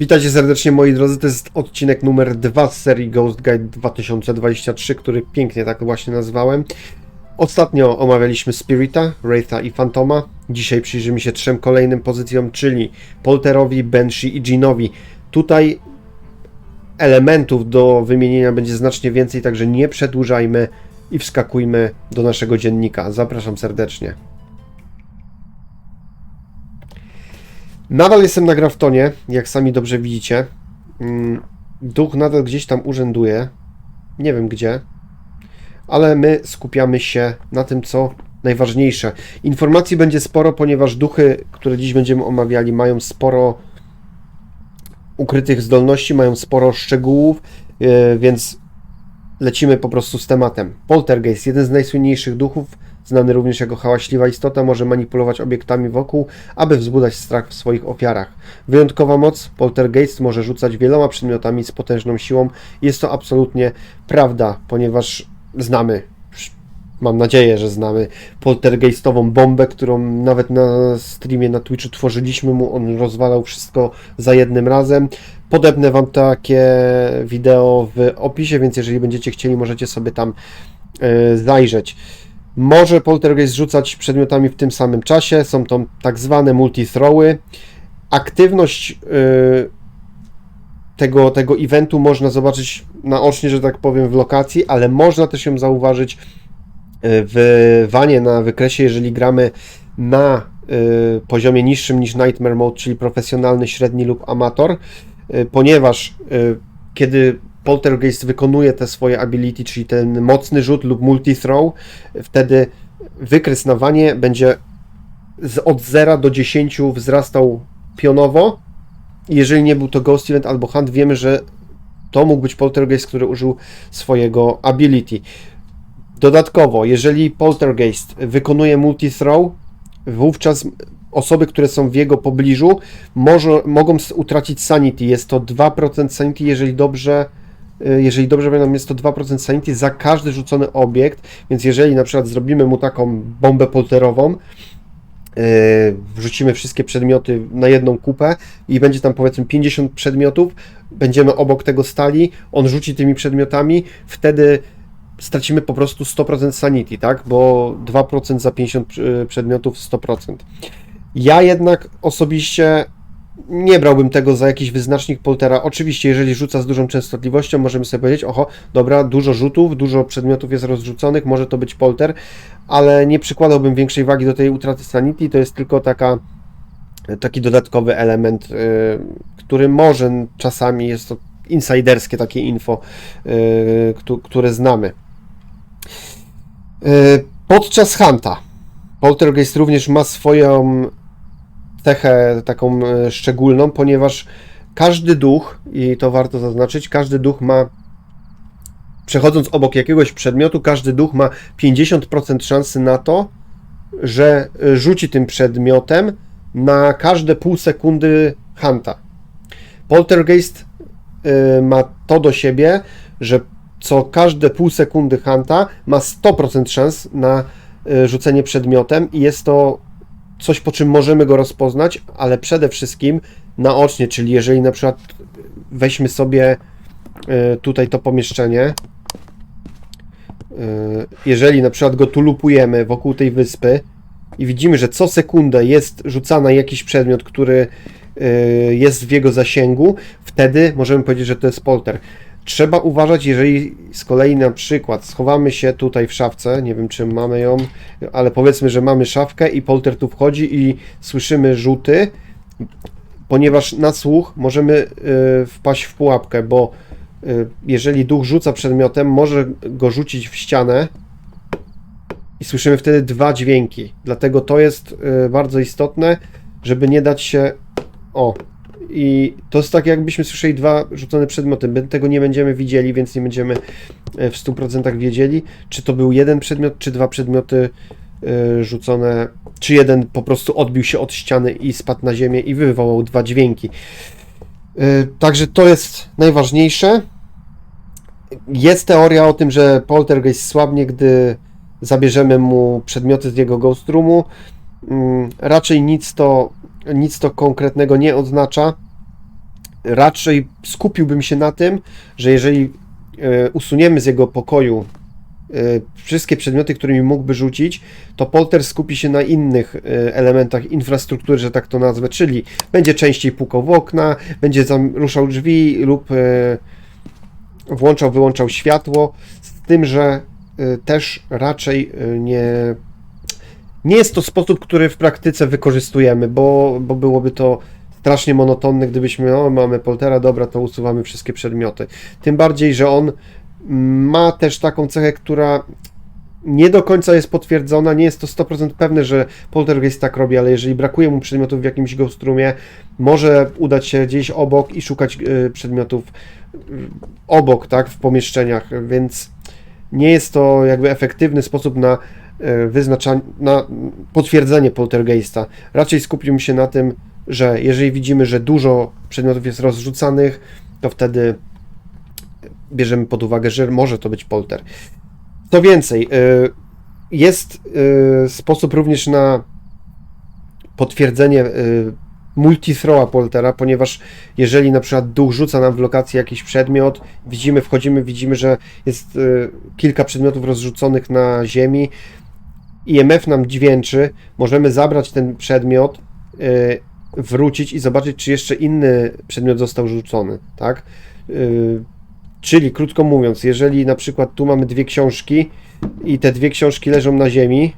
Witajcie serdecznie moi drodzy, to jest odcinek numer 2 z serii Ghost Guide 2023, który pięknie tak właśnie nazwałem. Ostatnio omawialiśmy Spirita, Wraitha i Fantoma. Dzisiaj przyjrzymy się trzem kolejnym pozycjom, czyli Polterowi, Banshee i Djinnowi. Tutaj elementów do wymienienia będzie znacznie więcej, także nie przedłużajmy i wskakujmy do naszego dziennika. Zapraszam serdecznie. Nadal jestem na Graftonie, jak sami dobrze widzicie. Mm, Duch nadal gdzieś tam urzęduje. Nie wiem gdzie. Ale my skupiamy się na tym, co najważniejsze. Informacji będzie sporo, ponieważ duchy, które dziś będziemy omawiali, mają sporo ukrytych zdolności, mają sporo szczegółów, yy, więc lecimy po prostu z tematem. Poltergeist, jeden z najsłynniejszych duchów, znany również jako hałaśliwa istota, może manipulować obiektami wokół, aby wzbudzać strach w swoich ofiarach. Wyjątkowa moc, poltergeist może rzucać wieloma przedmiotami z potężną siłą. Jest to absolutnie prawda, ponieważ znamy, mam nadzieję, że znamy poltergeistową bombę, którą nawet na streamie na Twitchu tworzyliśmy mu, on rozwalał wszystko za jednym razem. Podepnę Wam takie wideo w opisie, więc jeżeli będziecie chcieli, możecie sobie tam e, zajrzeć. Może poltergeist rzucać przedmiotami w tym samym czasie. Są to tak zwane multithrowy. Aktywność y, tego, tego eventu można zobaczyć naocznie, że tak powiem, w lokacji, ale można też ją zauważyć y, w wanie na wykresie, jeżeli gramy na y, poziomie niższym niż Nightmare Mode, czyli profesjonalny, średni lub amator, y, ponieważ y, kiedy Poltergeist wykonuje te swoje ability, czyli ten mocny rzut lub multi-throw, wtedy wykres na wanie będzie z, od 0 do 10 wzrastał pionowo. Jeżeli nie był to Ghost Event albo Hunt, wiemy, że to mógł być Poltergeist, który użył swojego ability. Dodatkowo, jeżeli Poltergeist wykonuje multi-throw, wówczas osoby, które są w jego pobliżu, może, mogą utracić sanity. Jest to 2% sanity, jeżeli dobrze, jeżeli dobrze pamiętam, jest to 2% sanity za każdy rzucony obiekt, więc jeżeli na przykład zrobimy mu taką bombę polterową, yy, wrzucimy wszystkie przedmioty na jedną kupę i będzie tam powiedzmy 50 przedmiotów, będziemy obok tego stali, on rzuci tymi przedmiotami, wtedy stracimy po prostu 100% sanity, tak? Bo 2% za 50 przy- przedmiotów 100%. Ja jednak osobiście nie brałbym tego za jakiś wyznacznik poltera. Oczywiście, jeżeli rzuca z dużą częstotliwością, możemy sobie powiedzieć, oho, dobra, dużo rzutów, dużo przedmiotów jest rozrzuconych, może to być polter, ale nie przykładałbym większej wagi do tej utraty sanity, to jest tylko taka, taki dodatkowy element, y, który może czasami jest to insiderskie takie info, y, któ- które znamy. Y, Podczas Hunta Poltergeist również ma swoją cechę taką e, szczególną, ponieważ każdy duch, i to warto zaznaczyć, każdy duch ma, przechodząc obok jakiegoś przedmiotu, każdy duch ma 50% szansy na to, że e, rzuci tym przedmiotem na każde pół sekundy Hunta. Poltergeist e, ma to do siebie, że co każde pół sekundy Hunta ma 100% szans na rzucenie przedmiotem i jest to coś, po czym możemy go rozpoznać, ale przede wszystkim naocznie, czyli jeżeli na przykład weźmy sobie e, tutaj to pomieszczenie, e, jeżeli na przykład go tu lupujemy wokół tej wyspy i widzimy, że co sekundę jest rzucana jakiś przedmiot, który e, jest w jego zasięgu, wtedy możemy powiedzieć, że to jest polter. Trzeba uważać, jeżeli z kolei na przykład schowamy się tutaj w szafce, nie wiem czy mamy ją, ale powiedzmy, że mamy szafkę i polter tu wchodzi i słyszymy rzuty, ponieważ na słuch możemy y, wpaść w pułapkę, bo y, jeżeli duch rzuca przedmiotem, może go rzucić w ścianę i słyszymy wtedy dwa dźwięki. Dlatego to jest y, bardzo istotne, żeby nie dać się. O, i to jest tak, jakbyśmy słyszeli dwa rzucone przedmioty. My tego nie będziemy widzieli, więc nie będziemy e, w 100% wiedzieli, czy to był jeden przedmiot, czy dwa przedmioty e, rzucone, czy jeden po prostu odbił się od ściany i spadł na ziemię i wywołał dwa dźwięki. E, Także to jest najważniejsze. Jest teoria o tym, że poltergeist słabnie, gdy zabierzemy mu przedmioty z jego ghost roomu. Mm, Raczej nic to, nic to konkretnego nie oznacza. Raczej skupiłbym się na tym, że jeżeli e, usuniemy z jego pokoju e, wszystkie przedmioty, którymi mógłby rzucić, to Polter skupi się na innych e, elementach infrastruktury, że tak to nazwę, czyli będzie częściej pukał w okna, będzie ruszał drzwi lub włączał, wyłączał światło, z tym, że też raczej nie nie jest to sposób, który w praktyce wykorzystujemy, bo, bo byłoby to strasznie monotonne, gdybyśmy, o, mamy poltera, dobra, to usuwamy wszystkie przedmioty. Tym bardziej, że on ma też taką cechę, która nie do końca jest potwierdzona, nie jest to 100% pewne, że poltergeist tak robi, ale jeżeli brakuje mu przedmiotów w jakimś ghost roomie, może udać się gdzieś obok i szukać y, przedmiotów y, obok, tak, w pomieszczeniach, więc nie jest to jakby efektywny sposób na wyznaczanie, na potwierdzenie poltergeista. Raczej skupiłbym się na tym, że jeżeli widzimy, że dużo przedmiotów jest rozrzucanych, to wtedy bierzemy pod uwagę, że może to być polter. Co więcej, y, jest y, sposób również na potwierdzenie multithrowa poltera, ponieważ jeżeli na przykład duch rzuca nam w lokacji jakiś przedmiot, widzimy, wchodzimy, widzimy, że jest kilka przedmiotów rozrzuconych na ziemi, IMF nam dźwięczy, możemy zabrać ten przedmiot, y, wrócić i zobaczyć, czy jeszcze inny przedmiot został rzucony, tak? Y, Czyli krótko mówiąc, jeżeli na przykład tu mamy dwie książki i te dwie książki leżą na ziemi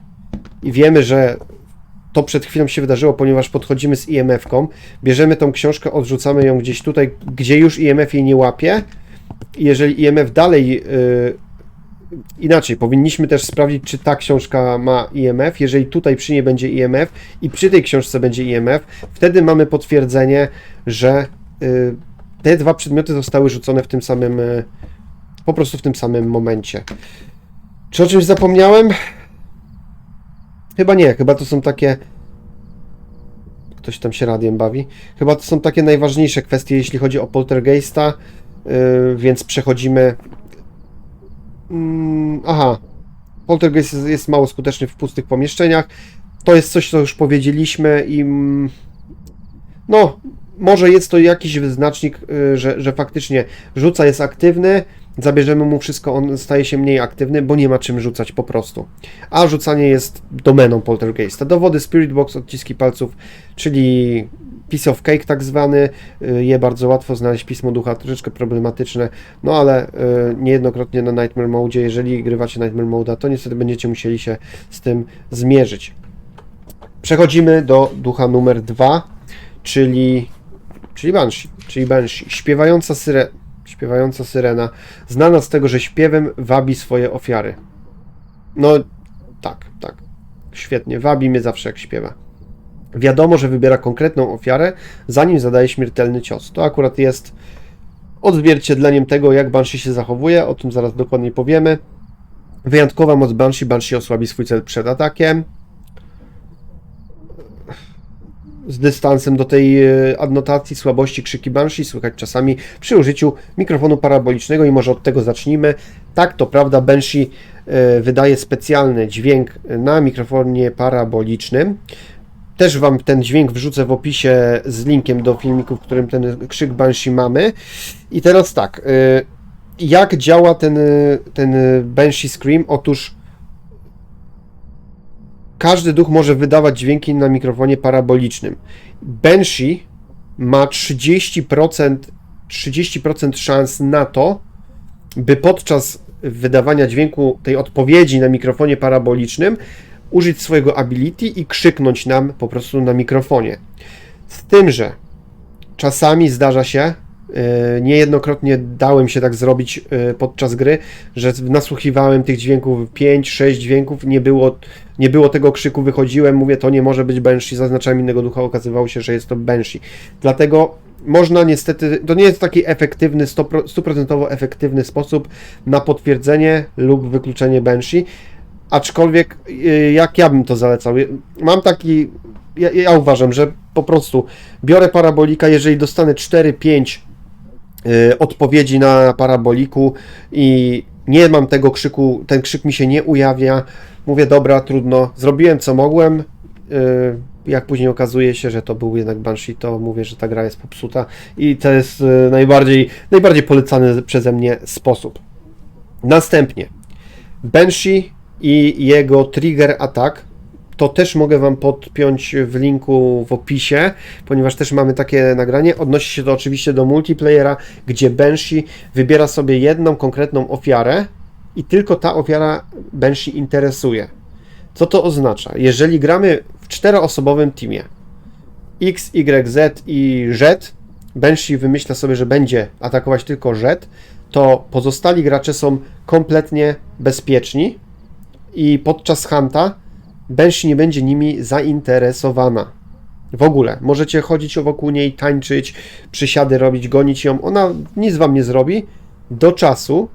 i wiemy, że to przed chwilą się wydarzyło, ponieważ podchodzimy z IMF-ką, bierzemy tą książkę, odrzucamy ją gdzieś tutaj, gdzie już IMF jej nie łapie. Jeżeli IMF dalej yy, inaczej, powinniśmy też sprawdzić, czy ta książka ma IMF. Jeżeli tutaj przy niej będzie IMF i przy tej książce będzie IMF, wtedy mamy potwierdzenie, że yy, te dwa przedmioty zostały rzucone w tym samym, y, po prostu w tym samym momencie. Czy o czymś zapomniałem? Chyba nie, chyba to są takie. Ktoś tam się radiem bawi. Chyba to są takie najważniejsze kwestie, jeśli chodzi o poltergeista, yy, więc przechodzimy. Mm, aha. Poltergeist jest, jest mało skuteczny w pustych pomieszczeniach. To jest coś, co już powiedzieliśmy i. mm, No, może jest to jakiś wyznacznik, y, że, że faktycznie rzuca jest aktywny, zabierzemy mu wszystko, on staje się mniej aktywny, bo nie ma czym rzucać po prostu. A rzucanie jest domeną poltergeista. Dowody Spirit Box, odciski palców, czyli piece of cake tak zwany, y, je bardzo łatwo znaleźć, pismo ducha troszeczkę problematyczne, no ale y, niejednokrotnie na Nightmare Mode, jeżeli grywacie Nightmare Mode, to niestety będziecie musieli się z tym zmierzyć. Przechodzimy do ducha numer dwa, czyli czyli Banshee, czyli Banshee, śpiewająca, syre, śpiewająca syrena, znana z tego, że śpiewem wabi swoje ofiary. No, tak, tak, świetnie, wabi mnie zawsze jak śpiewa. Wiadomo, że wybiera konkretną ofiarę, zanim zadaje śmiertelny cios. To akurat jest odzwierciedleniem tego, jak Banshee się zachowuje, o tym zaraz dokładniej powiemy. Wyjątkowa moc Banshee, Banshee osłabi swój cel przed atakiem, z dystansem do tej e, adnotacji słabości krzyki Banshee słychać czasami przy użyciu mikrofonu parabolicznego i może od tego zacznijmy. Tak, to prawda, Banshee e, wydaje specjalny dźwięk na mikrofonie parabolicznym. Też Wam ten dźwięk wrzucę w opisie z linkiem do filmiku, w którym ten krzyk Banshee mamy. I teraz tak, e, jak działa ten, ten Banshee Scream? Otóż każdy duch może wydawać dźwięki na mikrofonie parabolicznym. Banshee ma 30%, 30% szans na to, by podczas wydawania dźwięku tej odpowiedzi na mikrofonie parabolicznym użyć swojego ability i krzyknąć nam po prostu na mikrofonie. Z tym, że czasami zdarza się, yy, niejednokrotnie dałem się tak zrobić yy, podczas gry, że nasłuchiwałem tych dźwięków 5-6 dźwięków, nie było, nie było tego krzyku, wychodziłem, mówię, to nie może być Banshee, zaznaczałem innego ducha, okazywało się, że jest to Banshee. Dlatego można niestety, to nie jest taki efektywny, 100%, stuprocentowo efektywny sposób na potwierdzenie lub wykluczenie Banshee, aczkolwiek yy, jak ja bym to zalecał? Mam taki, ja, ja uważam, że po prostu biorę parabolika, jeżeli dostanę 4-5 yy, odpowiedzi na paraboliku i nie mam tego krzyku, ten krzyk mi się nie ujawia, mówię dobra, trudno, zrobiłem co mogłem, jak później okazuje się, że to był jednak Banshee, to mówię, że ta gra jest popsuta i to jest najbardziej, najbardziej polecany przeze mnie sposób. Następnie Banshee i jego trigger attack to też mogę Wam podpiąć w linku w opisie, ponieważ też mamy takie nagranie. Odnosi się to oczywiście do multiplayera, gdzie Banshee wybiera sobie jedną konkretną ofiarę i tylko ta ofiara Banshee interesuje. Co to oznacza? Jeżeli gramy w czteroosobowym teamie X, Y, Z i Z, Banshee wymyśla sobie, że będzie atakować tylko Z, to pozostali gracze są kompletnie bezpieczni i podczas hunta Banshee nie będzie nimi zainteresowana. W ogóle. Możecie chodzić wokół niej, tańczyć, przysiady robić, gonić ją. Ona nic wam nie zrobi do czasu,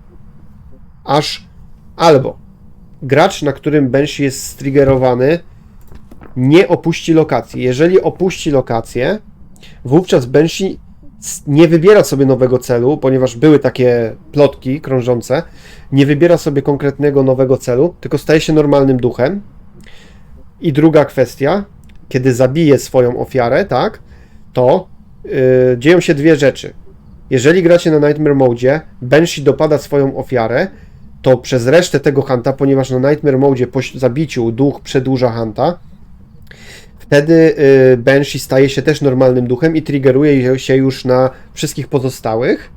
aż albo gracz, na którym Banshee jest striggerowany, nie opuści lokacji. Jeżeli opuści lokację, wówczas Banshee nie wybiera sobie nowego celu, ponieważ były takie plotki krążące, nie wybiera sobie konkretnego nowego celu, tylko staje się normalnym duchem. I druga kwestia, kiedy zabije swoją ofiarę, tak, to yy, dzieją się dwie rzeczy. Jeżeli gracie na Nightmare Mode, Banshee dopada swoją ofiarę, to przez resztę tego hunta, ponieważ na Nightmare Mode po zabiciu duch przedłuża hunta, wtedy y, Banshee staje się też normalnym duchem i triggeruje się już na wszystkich pozostałych.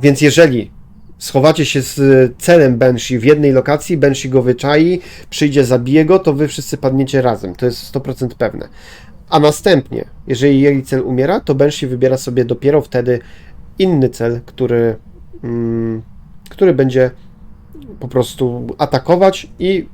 Więc jeżeli schowacie się z celem Banshee w jednej lokacji, Banshee go wyczai, przyjdzie, zabije go, to wy wszyscy padniecie razem. To jest 100% pewne. A następnie, jeżeli jej cel umiera, to Banshee wybiera sobie dopiero wtedy inny cel, który, mm, który będzie po prostu atakować i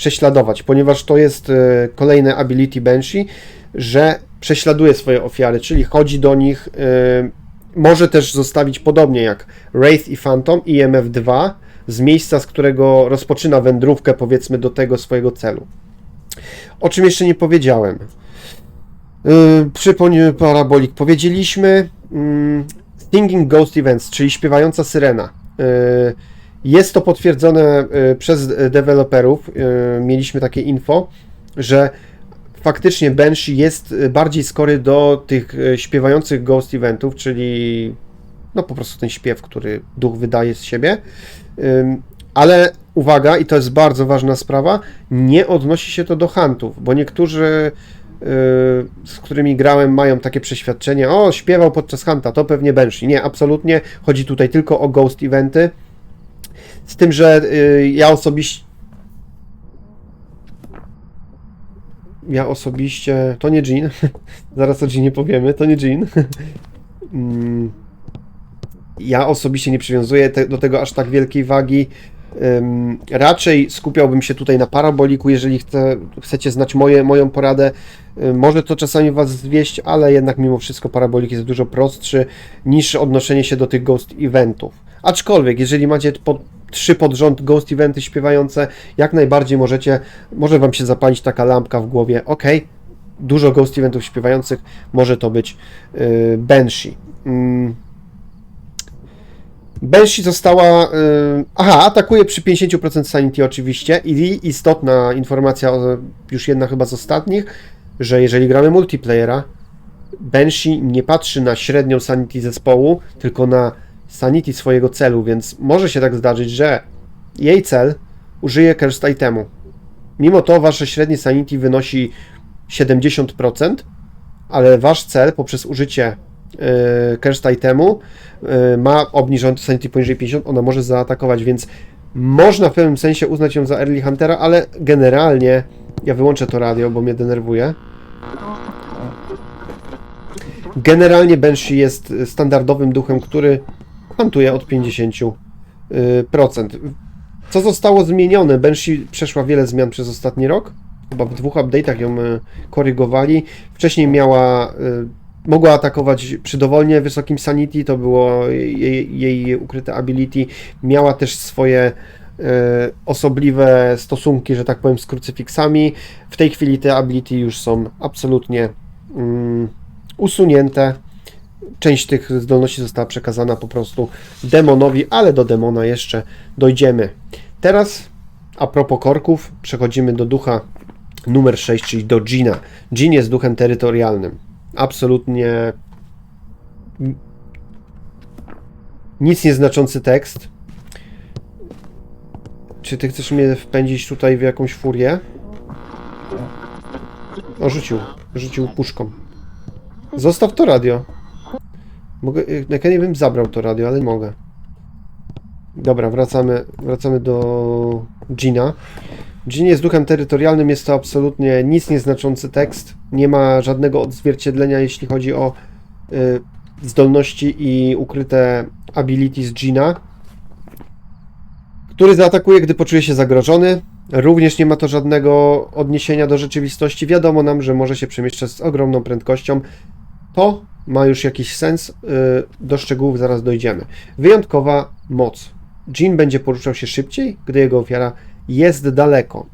prześladować, ponieważ to jest e, kolejne ability Banshee, że prześladuje swoje ofiary, czyli chodzi do nich, e, może też zostawić podobnie jak Wraith i Phantom i MF2 z miejsca, z którego rozpoczyna wędrówkę powiedzmy do tego swojego celu. O czym jeszcze nie powiedziałem. Yy, Przypoń parabolik. Powiedzieliśmy mm, Singing Ghost Events, czyli śpiewająca syrena. Jest to potwierdzone yy, przez deweloperów. Yy, Mieliśmy takie info, że faktycznie Banshee jest bardziej skory do tych śpiewających Ghost Eventów, czyli no po prostu ten śpiew, który duch wydaje z siebie. Ale uwaga, i to jest bardzo ważna sprawa, nie odnosi się to do huntów, bo niektórzy, z którymi grałem, mają takie przeświadczenie, o, śpiewał podczas hunta, to pewnie Banshee. Nie, absolutnie. Chodzi tutaj tylko o Ghost Eventy. Z tym, że yy, ja osobiście ja osobiście, to nie Jean, zaraz o Jeanie powiemy, to nie Jean. Mm, ja osobiście nie przywiązuję te, do tego aż tak wielkiej wagi. Raczej skupiałbym się tutaj na paraboliku, jeżeli chce, chcecie znać moje, moją poradę. Ym, może to czasami Was zwieść, ale jednak mimo wszystko parabolik jest dużo prostszy niż odnoszenie się do tych ghost eventów. Aczkolwiek, jeżeli macie po, trzy pod rząd ghost eventy śpiewające, jak najbardziej możecie, może Wam się zapalić taka lampka w głowie, ok, dużo ghost eventów śpiewających, może to być yy, Banshee. Mm. Banshee została. y, aha, atakuje przy 50% sanity oczywiście. I istotna informacja, już jedna chyba z ostatnich, że jeżeli gramy multiplayera, Banshee nie patrzy na średnią sanity zespołu, tylko na sanity swojego celu, więc może się tak zdarzyć, że jej cel użyje cursed itemu. Mimo to wasze średnie sanity wynosi 70%, ale wasz cel poprzez użycie yy, cursed yy, ma obniżony sanity poniżej 50, ona może zaatakować, więc można w pewnym sensie uznać ją za early huntera, ale generalnie ja wyłączę to radio, bo mnie denerwuje. Generalnie Banshee jest standardowym duchem, który huntuje od 50%. Co zostało zmienione? Banshee przeszła wiele zmian przez ostatni rok. Chyba w dwóch update'ach ją e, korygowali. Wcześniej miała, e, mogła atakować przy dowolnie wysokim sanity, to było jej, jej ukryte ability. Miała też swoje osobliwe stosunki, że tak powiem, z krucyfiksami. W tej chwili te ability już są absolutnie mm, usunięte. Część tych zdolności została przekazana po prostu demonowi, ale do demona jeszcze dojdziemy. Teraz, a propos korków, przechodzimy do ducha numer 6, czyli do Gina. Gin jest duchem terytorialnym. Absolutnie nic nieznaczący tekst. Czy ty chcesz mnie wpędzić tutaj w jakąś furię? O, rzucił. Rzucił puszką. Zostaw to radio. Mogę, jak ja nie wiem, zabrał to radio, ale mogę. Dobra, wracamy, wracamy do Gina. Gin jest duchem terytorialnym, jest to absolutnie nic nieznaczący tekst. Nie ma żadnego odzwierciedlenia, jeśli chodzi o y, zdolności i ukryte abilities Gina, który zaatakuje, gdy poczuje się zagrożony. Również nie ma to żadnego odniesienia do rzeczywistości. Wiadomo nam, że może się przemieszczać z ogromną prędkością. To ma już jakiś sens. y, Do szczegółów zaraz dojdziemy. Wyjątkowa moc. Jin będzie poruszał się szybciej, gdy jego ofiara jest daleko.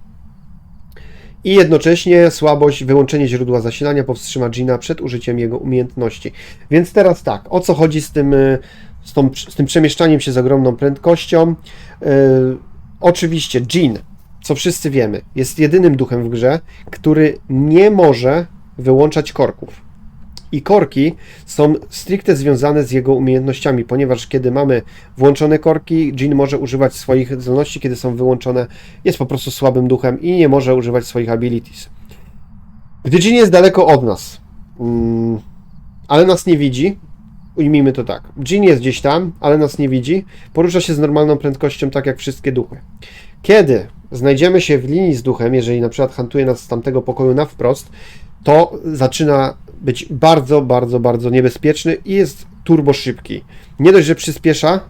I jednocześnie słabość, wyłączenie źródła zasilania powstrzyma Gina przed użyciem jego umiejętności. Więc teraz tak, o co chodzi z tym, y, z, tą, z tym przemieszczaniem się z ogromną prędkością? Yy, oczywiście Jin, co wszyscy wiemy, jest jedynym duchem w grze, który nie może wyłączać korków. I korki są stricte związane z jego umiejętnościami, ponieważ kiedy mamy włączone korki, Jin może używać swoich zdolności, kiedy są wyłączone, jest po prostu słabym duchem i nie może używać swoich abilities. Gdy Jin jest daleko od nas, mm, ale nas nie widzi, ujmijmy to tak. Jin jest gdzieś tam, ale nas nie widzi, porusza się z normalną prędkością, tak jak wszystkie duchy. Kiedy znajdziemy się w linii z duchem, jeżeli na przykład hantuje nas z tamtego pokoju na wprost, to zaczyna być bardzo, bardzo, bardzo niebezpieczny i jest turbo szybki. Nie dość, że przyspiesza e,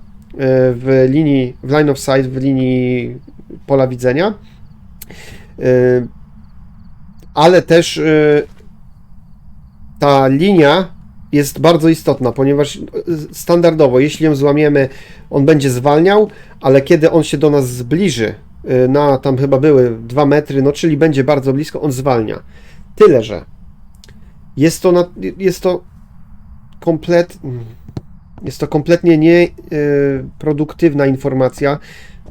w linii, w line of sight, w linii pola widzenia, e, ale też e, ta linia jest bardzo istotna, ponieważ standardowo, jeśli ją złamiemy, on będzie zwalniał, ale kiedy on się do nas zbliży, na tam chyba były 2 metry, no czyli będzie bardzo blisko, on zwalnia. Tyle, że jest to, na, jest to komplet, jest to kompletnie nieproduktywna informacja,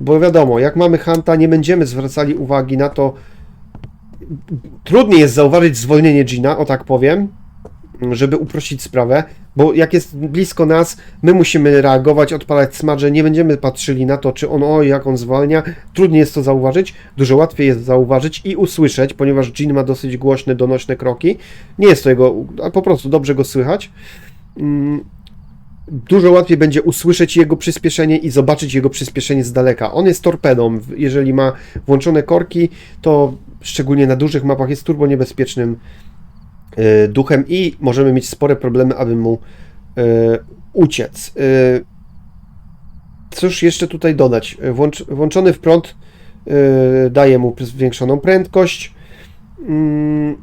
bo wiadomo, jak mamy Hanta, nie będziemy zwracali uwagi na to, trudniej jest zauważyć zwolnienie Gina, o tak powiem, żeby uprościć sprawę, bo jak jest blisko nas, my musimy reagować, odpalać smadże, nie będziemy patrzyli na to, czy on, o, jak on zwalnia. Trudniej jest to zauważyć, dużo łatwiej jest zauważyć i usłyszeć, ponieważ Jean ma dosyć głośne, donośne kroki. Nie jest to jego, a po prostu dobrze go słychać. Mm, Dużo łatwiej będzie usłyszeć jego przyspieszenie i zobaczyć jego przyspieszenie z daleka. On jest torpedą. Jeżeli ma włączone korki, to szczególnie na dużych mapach jest turbo niebezpiecznym duchem i możemy mieć spore problemy, aby mu e, uciec. E, Cóż jeszcze tutaj dodać? Włącz, włączony w prąd e, daje mu zwiększoną prędkość. Mm,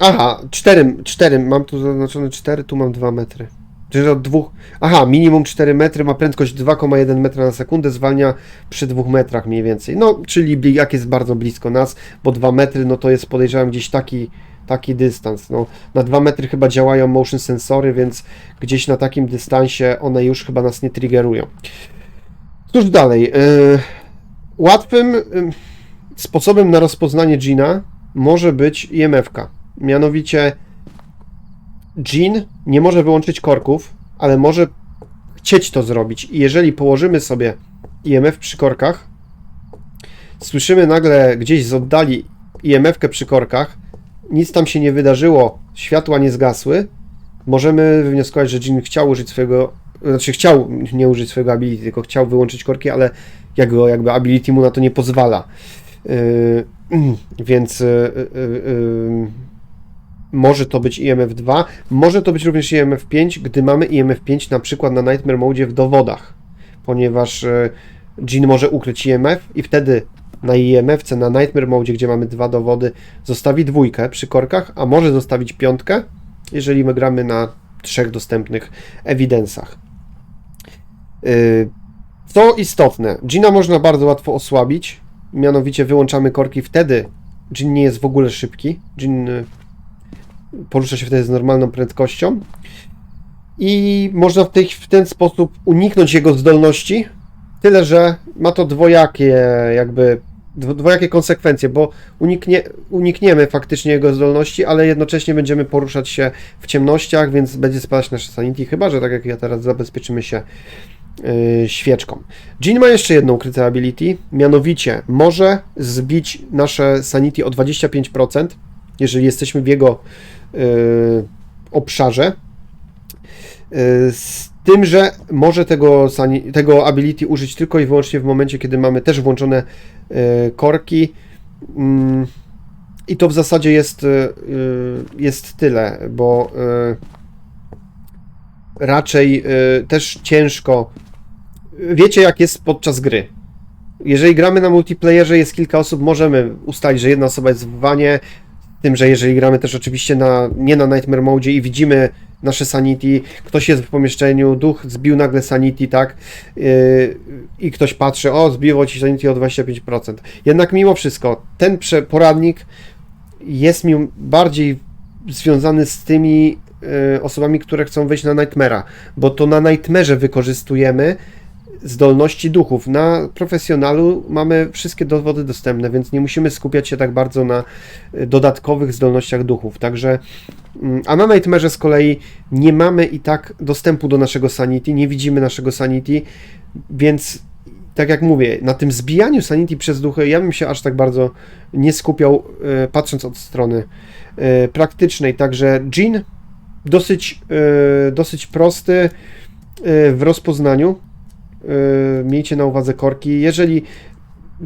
Aha, 4, 4, mam tu zaznaczone 4, tu mam 2 metry. Czyli od dwóch. Aha, minimum 4 metry, ma prędkość 2,1 metra na sekundę, zwalnia przy 2 metrach mniej więcej. No, czyli jak jest bardzo blisko nas, bo 2 metry, no to jest podejrzewam gdzieś taki, taki dystans. No, na 2 metry chyba działają motion sensory, więc gdzieś na takim dystansie one już chyba nas nie triggerują. Cóż dalej? Yy, łatwym yy, sposobem na rozpoznanie Gina może być IMF-ka. Mianowicie Jean nie może wyłączyć korków, ale może chcieć to zrobić. I jeżeli położymy sobie IMF przy korkach, słyszymy nagle gdzieś z oddali IMF-kę przy korkach, nic tam się nie wydarzyło, światła nie zgasły, możemy wywnioskować, że Jean chciał użyć swojego, znaczy chciał nie użyć swojego ability, tylko chciał wyłączyć korki, ale jego jakby ability mu na to nie pozwala. Yy, więc yy, yy, może to być IMF2, może to być również IMF5, gdy mamy IMF5 na przykład na Nightmare Mode w dowodach, ponieważ Jean może ukryć IMF i wtedy na IMF-ce, na Nightmare Mode, gdzie mamy dwa dowody, zostawi dwójkę przy korkach, a może zostawić piątkę, jeżeli my gramy na trzech dostępnych ewidencach. Yy, Co istotne, Gina można bardzo łatwo osłabić, mianowicie wyłączamy korki wtedy, Jin nie jest w ogóle szybki, Jin y, porusza się wtedy z normalną prędkością i można w, tej, w ten sposób uniknąć jego zdolności, tyle że ma to dwojakie jakby dwojakie konsekwencje, bo uniknie, unikniemy faktycznie jego zdolności, ale jednocześnie będziemy poruszać się w ciemnościach, więc będzie spadać nasze sanity, chyba że tak jak ja teraz zabezpieczymy się yy, świeczką. Jean ma jeszcze jedną ukryte ability, mianowicie może zbić nasze sanity o 25%, jeżeli jesteśmy w jego yy, obszarze. Yy, Z tym, że może tego, tego ability użyć tylko i wyłącznie w momencie, kiedy mamy też włączone yy, korki. Mm, I to w zasadzie jest, yy, jest tyle, bo raczej też ciężko. Wiecie, jak jest podczas gry. Jeżeli gramy na multiplayerze, jest kilka osób, możemy ustalić, że jedna osoba jest w wanie, tym, że jeżeli gramy też oczywiście na, nie na Nightmare Mode i widzimy nasze sanity, ktoś jest w pomieszczeniu, duch zbił nagle sanity, tak, yy, i ktoś patrzy, o, zbiło ci sanity o 25%. Jednak mimo wszystko, ten poradnik jest mi bardziej związany z tymi yy, osobami, które chcą wejść na Nightmare'a, bo to na Nightmare'ze wykorzystujemy zdolności duchów. Na profesjonalu mamy wszystkie dowody dostępne, więc nie musimy skupiać się tak bardzo na y, dodatkowych zdolnościach duchów. Także, mm, a na Nightmare'ze z kolei nie mamy i tak dostępu do naszego sanity, nie widzimy naszego sanity, więc tak jak mówię, na tym zbijaniu sanity przez duchy ja bym się aż tak bardzo nie skupiał, y, patrząc od strony y, praktycznej. Także Jean dosyć, dosyć prosty w rozpoznaniu. Yy, miejcie na uwadze korki. Jeżeli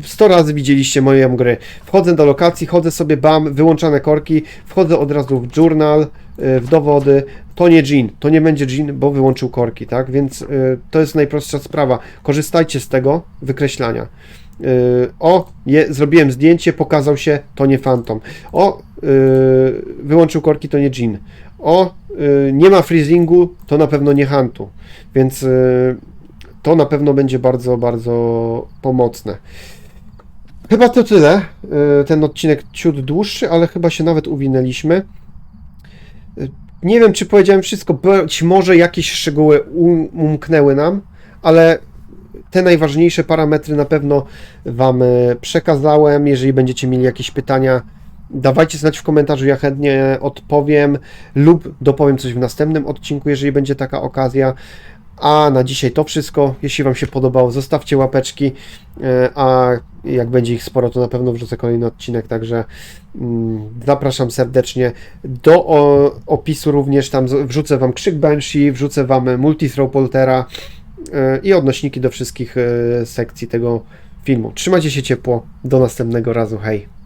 100 razy widzieliście moje gry, wchodzę do lokacji, chodzę sobie, bam, wyłączane korki, wchodzę od razu w journal, yy, w dowody, to nie Jean, to nie będzie Jean, bo wyłączył korki, tak? Więc yy, to jest najprostsza sprawa. Korzystajcie z tego wykreślania. O, je, zrobiłem zdjęcie, pokazał się, to nie Phantom. O, wyłączył korki, to nie Jean. O, nie ma freezingu, to na pewno nie Huntu. Więc to na pewno będzie bardzo, bardzo pomocne. Chyba to tyle. Y, Ten odcinek ciut dłuższy, ale chyba się nawet uwinęliśmy. Y, Nie wiem, czy powiedziałem wszystko. Być może jakieś szczegóły um- umknęły nam, ale te najważniejsze parametry na pewno Wam y, przekazałem. Jeżeli będziecie mieli jakieś pytania, dawajcie znać w komentarzu, ja chętnie odpowiem lub dopowiem coś w następnym odcinku, jeżeli będzie taka okazja. A na dzisiaj to wszystko. Jeśli Wam się podobało, zostawcie łapeczki, e, a jak będzie ich sporo, to na pewno wrzucę kolejny odcinek, także mm, zapraszam serdecznie. Do opisu również tam wrzucę Wam krzyk Banshee, wrzucę Wam multithrow poltera e, i odnośniki do wszystkich e, sekcji tego filmu. Trzymajcie się ciepło, do następnego razu, hej!